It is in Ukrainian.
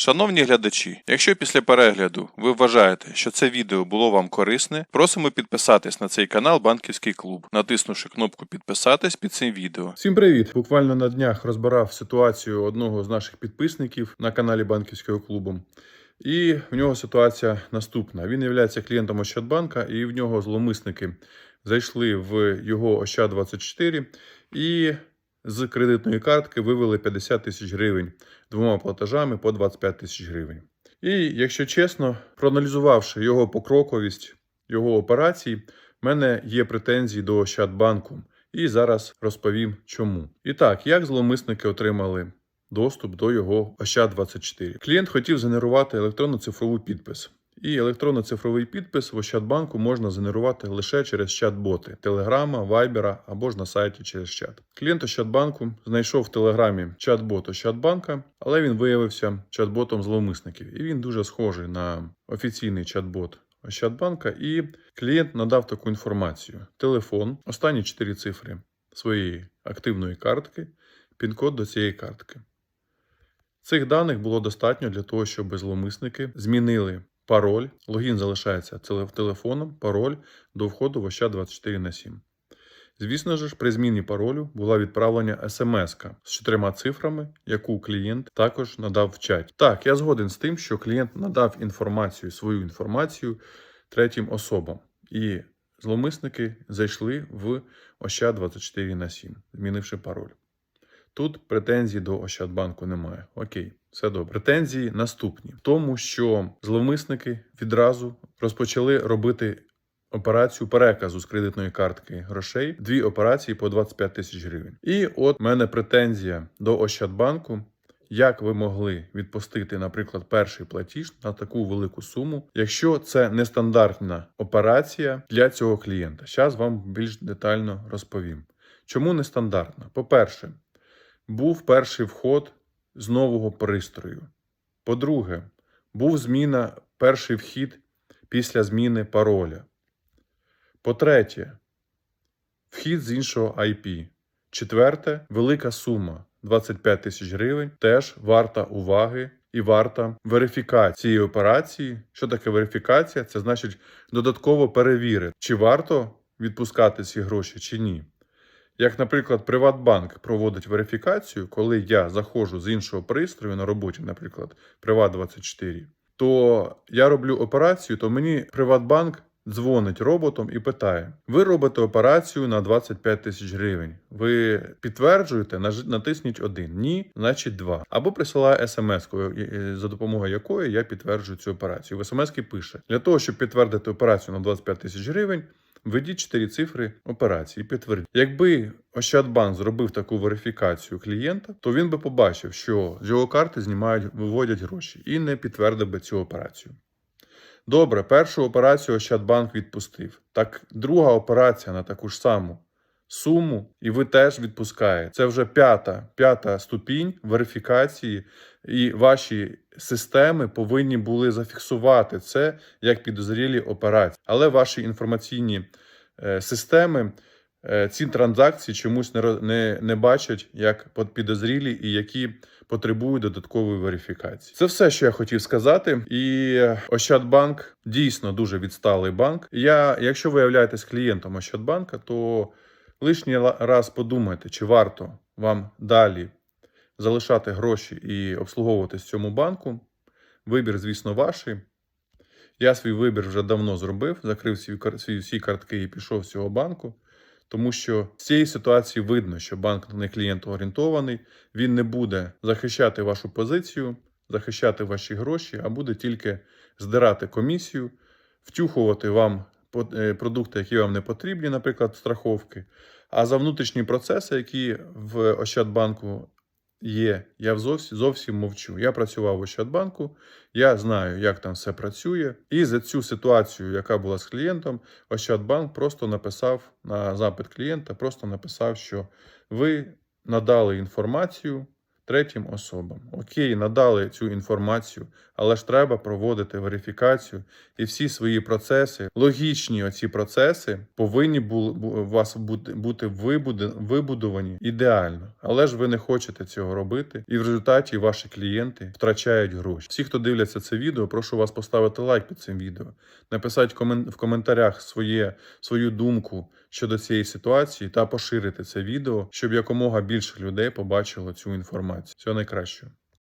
Шановні глядачі, якщо після перегляду ви вважаєте, що це відео було вам корисне, просимо підписатись на цей канал Банківський клуб, натиснувши кнопку підписатись під цим відео. Всім привіт! Буквально на днях розбирав ситуацію одного з наших підписників на каналі Банківського клубу. І в нього ситуація наступна: він є клієнтом Ощадбанка, і в нього зловмисники зайшли в його Ощад 24 і з кредитної картки вивели 50 тисяч гривень двома платежами по 25 тисяч гривень. І якщо чесно, проаналізувавши його покроковість, його операцій, в мене є претензії до Ощадбанку. І зараз розповім чому. І так, як зловмисники отримали доступ до його Ощад 24 Клієнт хотів згенерувати електронно-цифровий підпис. І електронно-цифровий підпис в Ощадбанку можна згенерувати лише через чат-боти Телеграма, Вайбера або ж на сайті через чат. Клієнт Ощадбанку знайшов в Телеграмі чат-бот Ощадбанка, але він виявився чат-ботом зловмисників. І він дуже схожий на офіційний чат-бот Ощадбанка, і клієнт надав таку інформацію: телефон, останні чотири цифри своєї активної картки, пін-код до цієї картки. Цих даних було достатньо для того, щоб зловмисники змінили пароль. Логін залишається телефоном, пароль до входу в Ощад 24 на 7. Звісно ж, при зміні паролю була відправлена смс з чотирма цифрами, яку клієнт також надав в чаті. Так, я згоден з тим, що клієнт надав інформацію, свою інформацію третім особам. І зловмисники зайшли в Ощад 24 на 7, змінивши пароль. Тут претензій до Ощадбанку немає. Окей, все добре. Претензії наступні: в тому, що зловмисники відразу розпочали робити операцію переказу з кредитної картки грошей, дві операції по 25 тисяч гривень. І от в мене претензія до Ощадбанку. Як ви могли відпустити, наприклад, перший платіж на таку велику суму, якщо це нестандартна операція для цього клієнта? Зараз вам більш детально розповім. Чому нестандартна? По-перше, був перший вход з нового пристрою. По-друге, був зміна перший вхід після зміни пароля. По-третє, вхід з іншого IP. Четверте, велика сума 25 тисяч гривень теж варта уваги і варта верифікації цієї операції. Що таке верифікація? Це значить додатково перевірити, чи варто відпускати ці гроші, чи ні. Як, наприклад, Приватбанк проводить верифікацію, коли я заходжу з іншого пристрою на роботі, наприклад, Приват24, то я роблю операцію, то мені Приватбанк дзвонить роботом і питає: ви робите операцію на 25 тисяч гривень. Ви підтверджуєте, натисніть один. Ні, значить два. Або присилає смс, за допомогою якої я підтверджую цю операцію. В смс пише: для того, щоб підтвердити операцію на 25 тисяч гривень. Введіть 4 цифри операції, підтвердіть. Якби Ощадбанк зробив таку верифікацію клієнта, то він би побачив, що з його карти знімають, виводять гроші і не підтвердив би цю операцію. Добре, першу операцію Ощадбанк відпустив. Так, друга операція на таку ж саму суму, і ви теж відпускаєте. Це вже п'ята, п'ята ступінь верифікації, і ваші системи повинні були зафіксувати це як підозрілі операції. Але ваші інформаційні е, системи е, ці транзакції чомусь не, не, не бачать як підозрілі і які потребують додаткової верифікації. Це все, що я хотів сказати. І Ощадбанк дійсно дуже відсталий банк. Я, якщо ви являєтесь клієнтом Ощадбанка, то лишній раз подумайте, чи варто вам далі залишати гроші і обслуговуватись цьому банку. Вибір, звісно, ваш. Я свій вибір вже давно зробив, закрив свої всі картки і пішов з цього банку. Тому що з цієї ситуації видно, що банк не клієнтоорієнтований, він не буде захищати вашу позицію, захищати ваші гроші, а буде тільки здирати комісію, втюхувати вам продукти, які вам не потрібні, наприклад, страховки. А за внутрішні процеси, які в Ощадбанку є, я зовсім, зовсім мовчу. Я працював в Ощадбанку, я знаю, як там все працює. І за цю ситуацію, яка була з клієнтом, Ощадбанк просто написав на запит клієнта, просто написав, що ви надали інформацію третім особам. Окей, надали цю інформацію, але ж треба проводити верифікацію і всі свої процеси, логічні оці процеси повинні бу- бу- у вас бути вибудовані ідеально. Але ж ви не хочете цього робити, і в результаті ваші клієнти втрачають гроші. Всі, хто дивляться це відео, прошу вас поставити лайк під цим відео, написати в коментарях своє, свою думку щодо цієї ситуації та поширити це відео, щоб якомога більше людей побачило цю інформацію. Всього найкращого.